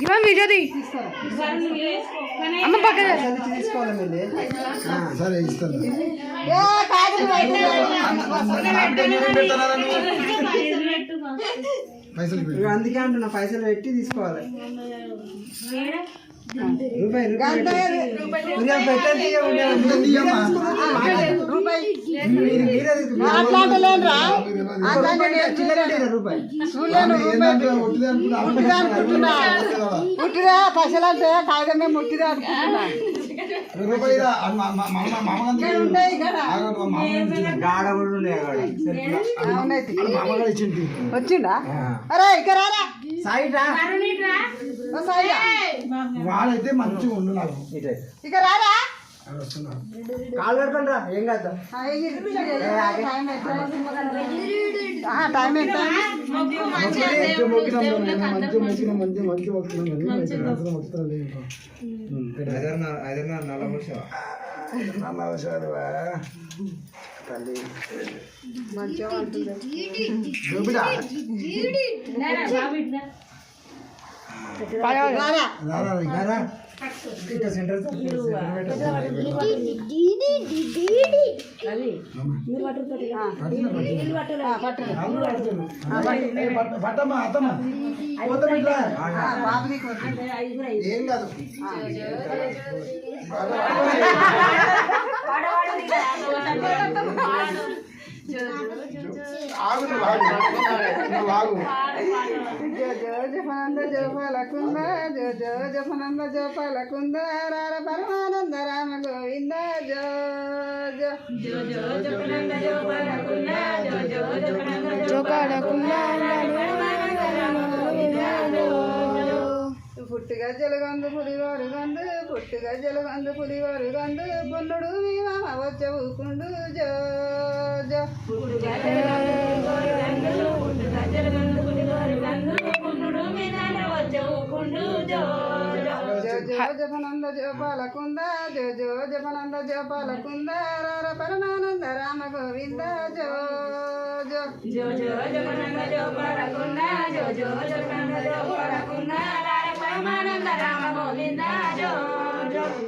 ఇవా వీడియో తీ అమ్మ పక్కన సరే ఇస్తాను పైసలు అందుకే అంటున్నా పైసలు పెట్టి తీసుకోవాలి రూపాయి రూపాయి రూపాయి ముట్టిరా పైసలు అంటే ముట్టిరా అనుకుంటున్నా. వచ్చిండా? అరే ఇక్కడ రారా. సాయిగా. వాడైతే మంచిగా ఉండు నాకు. ఇక రారా. కాలు కట్టుకోండి రా ఏం కాదు ఆ, ఎగిరి. టైం ఎంత ఆ, టైం ఎంత మంచిగా ఏ, కాదు. ఆగు నువ్వు ఆగు. నువ్వు ఆగు. జోపాలకుంద జో జో జపనంద జోపాలకుంద రార పరమానంద రామ గోవింద జో జో. పుట్టుగా జలగందు పులివారు గందు పుట్టుగా జలగందు పులివారు గందు పొన్నుడు వీమా వచ్చ ఊకుండు జో జో. జపనంద జోపాలకుంద జో. జో జపనంద జోపాలకుంద రార పరమానంద రామ గోవింద జో జో.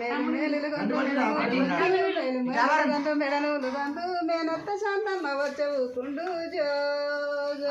మేలు మేలులు గంటు మేలు మేలు గంటు మెడనులు గంటు మేనత్త శాంతమ్మ వచ్చ ఊకుండు జో జో.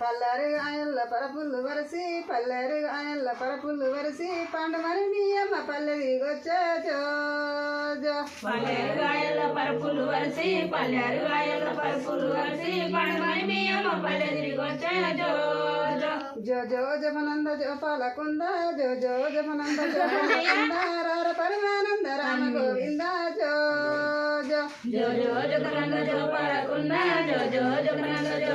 పల్లారు గాయల్ల పరపుల్లు వరసి పల్లారు గాయల్ల పరపుల్లు వరసి పండు మరి మీ అమ్మ పల్లె తిరిగొచ్చా జో. జో పరుపులు వరిసి పల్లెరు గాయల పరుపులు వరిసి పండుమని బియ్యం పల్లె తిరిగి వచ్చే జో. జో జో జో జపనంద జోపాలకుంద జో జో జపనంద జోపాలకుంద రార పరమానంద రామ గోవింద జో జో. జో జో జగనంద జో పరకుంద జో జో జగనంద జో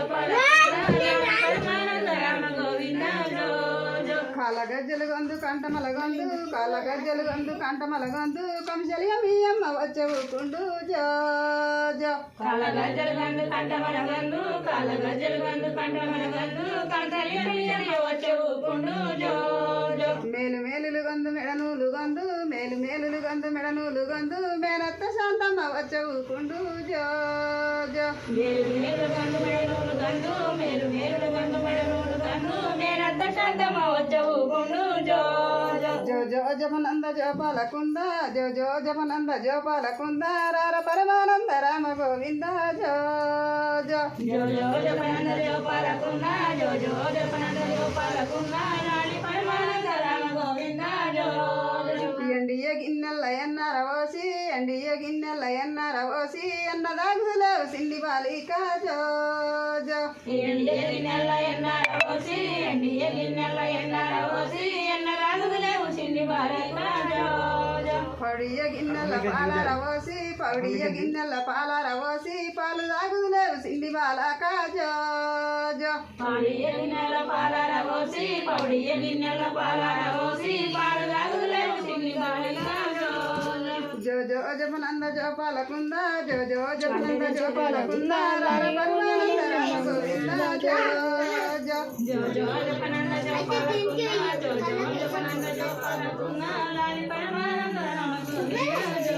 జో కాల గజ్జలు గొందు కంటమల గొందు కాల గజ్జలు గొందు కంటమల గొందు కంశలియ మీ అమ్మ వచ్చే ఊకుండు జో జో. కాల గజ్జలు గందు కంట మనగందు కాల గజ్జలు గందు కంట మనగందు కంటలి వచ్చే ఊకుండు జో జో. మేలు మేలులు గొందు మెడనూలు గొందు మేలు మేలులు గొందు మెడనూలు గొందు మేనత్త శాంతమ్మ వచ్చే ఊకుండు జో జో. మేలు మేలు గందు మెడనూలు గందు మేలు శాంతమ్మ వచ్చే ఊకుండు జో జో. జపనంద జోపాలకుంద జో జో జపనంద జోపాలకుంద రార పరమానంద రామ గోవింద జో జో. జపనంద జో పాలకున్న జో జో జపనంద జో పాలకున్న నాడి పరమానంద రామ గోవింద జో. ఎండియ గిన్నెల ఎన్నర పోసి ఎండియ గిన్నెల ఎన్నర పోసి ఎన్న దాగులేవు సిండి బాలిక జో జో ఎండియ గిన్నెల ఎన్నర పోసి ఎండియ గిన్నెల ఎన్నర పోసి ఎన్న రాగులేవు సిండి బాలక జో జో పడియ గిన్నెల పాలర పోసి పడియ గిన్నెల పాలర పోసి పాలు దాగులేవు సిండి బాలక జో పడియ గిన్నెల పాలన పోసి పడియ గిన్నెల పాలన పోసి పాలు తాగులేవు తిని జో జో జపనంద జో పాలకుంద జో జో జపనంద జో పాలకుంద జో జో జపనంద జో పాలకుంద జో జో జపనంద జో పాలకుంద లాలి పరమానంద నమస్తుంది జో.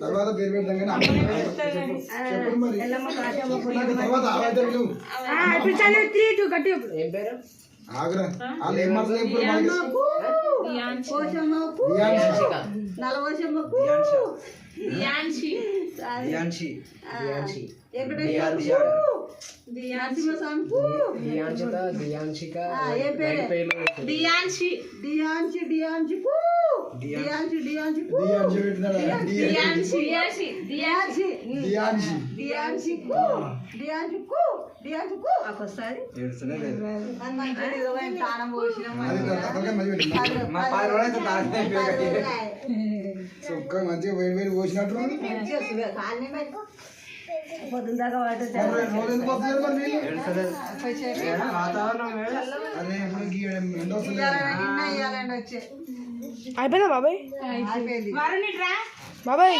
తర్వాత పేరు పెడతాం కానీ ఆ, ఏం పేరు? దియాన్షి. డియాన్సి డియాన్సికు డియాన్సి డియాన్సికు బియ్యాన్ని పెట్టినారా దియాన్షి. దియాన్షి. డియాన్సి బియ్యాన్ని డియాన్సికు డియాన్సికు డియాన్సికు ఒకసారి ఏడుస్తూనే లేదు మంచిగా ఇరవై తానం పోసినాం అది తప్పక మరి పెట్టినా మా రోజులైతే తాగితే పేరు సుక్క మంచిగా వేడి వేడి పోసినట్టు కాలనీ పెట్టుకో ఇవ్వాలండి వచ్చే అయిపోయిందా బాబాయ్. బాబాయ్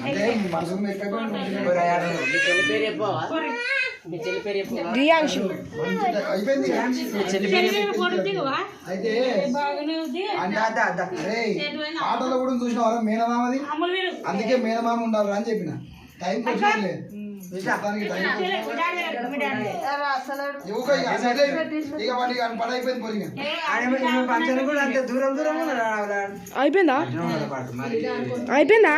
అంటే మనసుకు మెక్కైపోయింది అరే ఆటలో కూడా చూసినావరా మేనమామది అమ్ములు వీరు. అందుకే మేనమామ ఉండాలి అని చెప్పిన టైం పని అయిపోయింది అయిపోయిందా